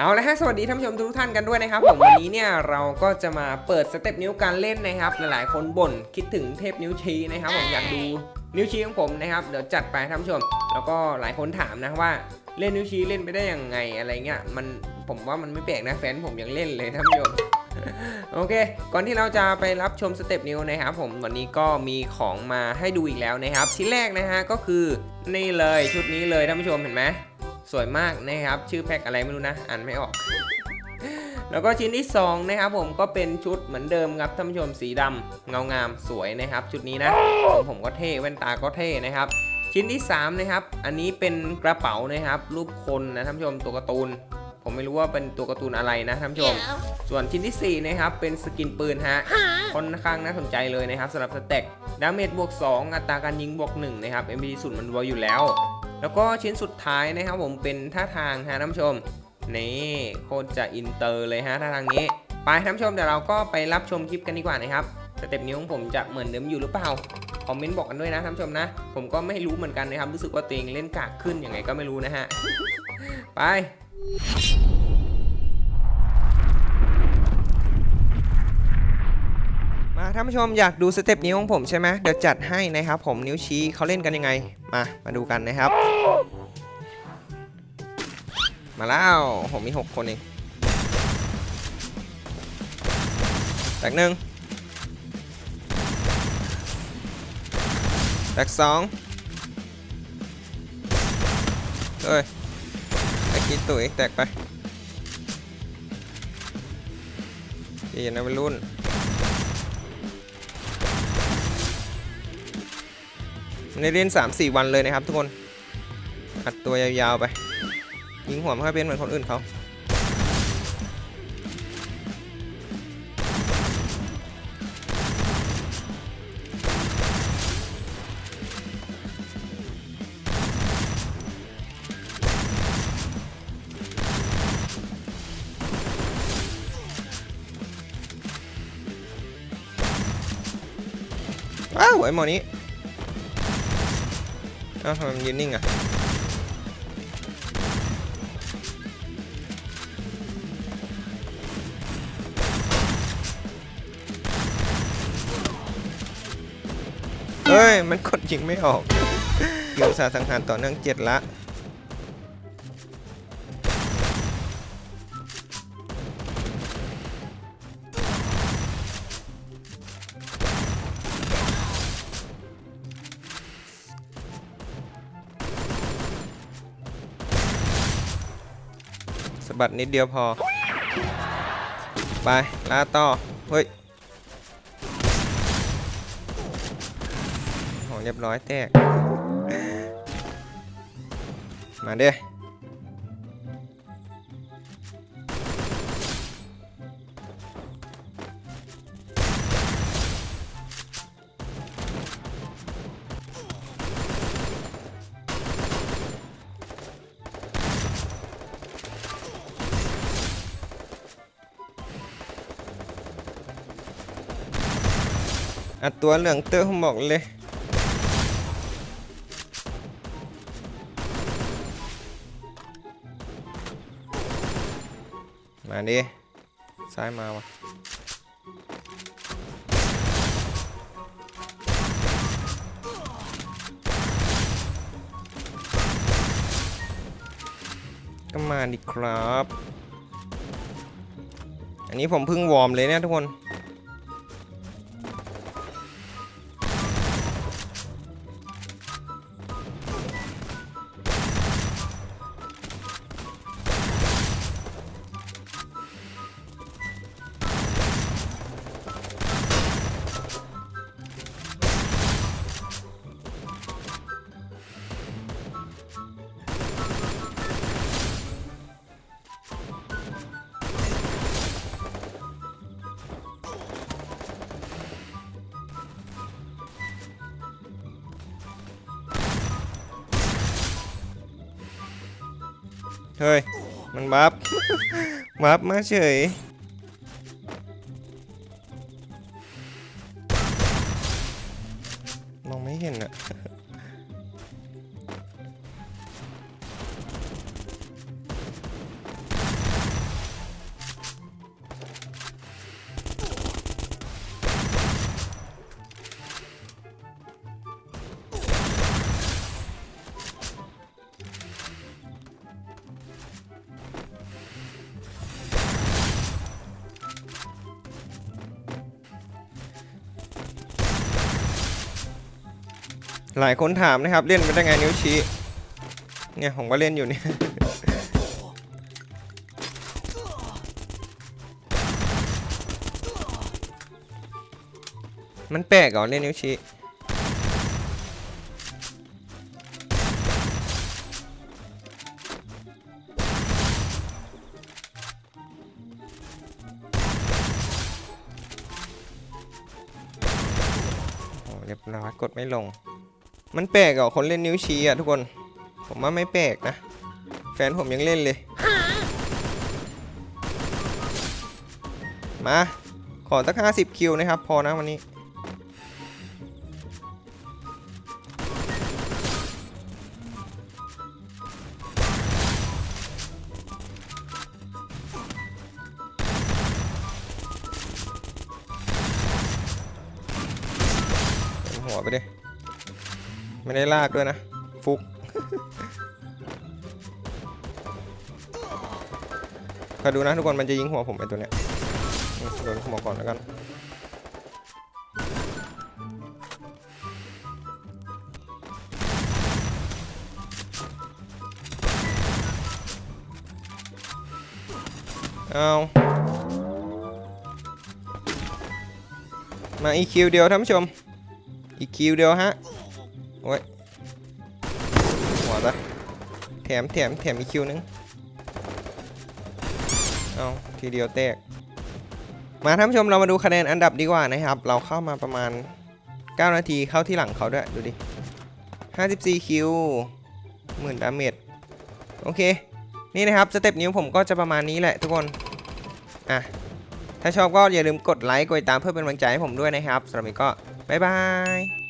เอาละฮะสวัสดีท่านผู้ชมทุกท่านกันด้วยนะครับผมวันนี้เนี่ยเราก็จะมาเปิดสเต็ปนิ้วการเล่นนะครับ หลายๆ คนบ่นคิดถึงเทพนิ้วชี้นะครับผมอยากดูนิ้วชี้ของผมนะครับเดี๋ยวจัดไปท่านผู้ชม แล้วก็หลายคนถามนะว่าเล่นนิ้วชี้เล่นไปได้ยังไงอะไรเงี้ยมันผมว่ามันไม่แปลกนะแฟนผมยังเล่นเลยท่านผู้ชมโอเค ก่อนที่เราจะไปรับชมสเต็ปนิ้วนะครับผมวันนี้ก็มีของมาให้ดูอีกแล้วนะครับชิ้นแรกนะฮะก็คือนี่เลยชุดนี้เลยท่านผู้ชมเห็นไหม สวยมากนะครับ ชื่อแพ็คอะไรไม่รู้นะ อ่านไม่ออก แล้วก็ชิ้นที่สองนะครับผมก็เป็นชุดเหมือนเดิมครับท่านผู้ชมสีดำเงางามสวยนะครับ ชุดนี้นะของผมก็เท่แว่นตาก็เท่นะครับชิ้นที่สามนะครับ อันนี้เป็นกระเป๋านะครับ รูปคนนะท่านผู้ชมตัวการ์ตูน ผมไม่รู้ว่าเป็นตัวการ์ตูนอะไรนะท่านผู้ชม ส่วนชิ้นที่ 4 นะครับ เป็นสกินปืนฮะค่อนข้างน่าสนใจเลยนะครับสำหรับสเต็กดาเมจบวก 2 อัตราการยิงบวก 1 นะครับ MP สุดมันรัวอยู่แล้ว แล้วก็ชิ้นสุดท้ายนะครับผมเป็นท่าทางฮะท่านผู้ชม นี่โคตรจะอินเตอร์เลยฮะท่าทางนี้ ไปท่านผู้ชมเดี๋ยวเราก็ไปรับชมคลิปกันดีกว่านะครับสเต็ปนิ้วของผมจะเหมือนเดิมอยู่หรือเปล่าคอมเมนต์บอกกันด้วยนะท่านผู้ชมนะ ผมก็ไม่รู้เหมือนกันนะครับรู้สึกว่าตัวเองเล่นกากขึ้นยังไงก็ไม่รู้นะฮะไป มา ท่านผู้ชมอยากดูสเต็ปนิ้วของผมใช่ไหมเดี๋ยวจัดให้นะครับผมนิ้วชี้เขาเล่นกันยังไง มา มาดูกันนะครับ มาแล้วผมมี 6 คนเองแตกหนึ่งแตกสองเอ้ยไอ้กินตัวเองแตกไปเย็นนะวัยรุ่น ในเรียน3-4 วันเลยนะครับทุกคน อัดตัวยาวๆไป ยิงหัวไม่ค่อยเป็นเหมือนคนอื่นเขาว้าวไอ้หมอนี้ อ้าทำไมมันยืนนิ่งอะเฮ้ย มันกดยิงไม่ออกยิงสาสังหารต่อเนื่องเจ็ดละ บัตรนิดเดียวพอ ไปลาต่อ เฮ้ยโหเรียบร้อยแตก มาเด้ อัดตัวเหลืองเตอร์ผมบอกเลยมาดิ ซ้ายมาวะก็มาดิครับ อันนี้ผมเพิ่งวอร์มเลยเนี่ยทุกคน เฮ้ย มันบัฟบัฟมาเฉย มองไม่เห็นอะ หลายคนถามนะครับ เล่นเป็นได้ไงนิ้วชี้ เนี่ยผมก็เล่นอยู่เนี่ยมันแปลกเหรอเล่นนิ้วชี้โอ้เรียบร้อยกดไม่ลง มันแปลกเหรอคนเล่นนิ้วชี้อะทุกคน ผมว่าไม่แปลกนะ แฟนผมยังเล่นเลย มา ขอตั้ง50คิวนะครับ พอนะวันนี้ หัวไปดิ ไม่ได้ลากด้วยนะ ฟุกคอยดูนะทุกคนมันจะยิงหัวผมไอตัวเนี้ยโดนหัวก่อนแล้วกันเอามาอีคิวเดียวท่านผู้ชมอีคิวเดียวฮะ อ้ยหัวปะแถมแถมแถมอีกคิวนึงเอาทีเดียวแตก มาท่านผู้ชมเรามาดูคะแนนอันดับดีกว่านะครับ เราเข้ามาประมาณ 9 นาทีเข้าที่หลังเขาด้วย ดูดิ 54 คิวหมื่นดาเมจโอเค นี่นะครับสเต็ปนิ้วผมก็จะประมาณนี้แหละทุกคน อะ ถ้าชอบก็อย่าลืมกดไลค์กดติดตามเพื่อเป็นกำลังใจให้ผมด้วยนะครับสำหรับนี้ก็บ๊ายบาย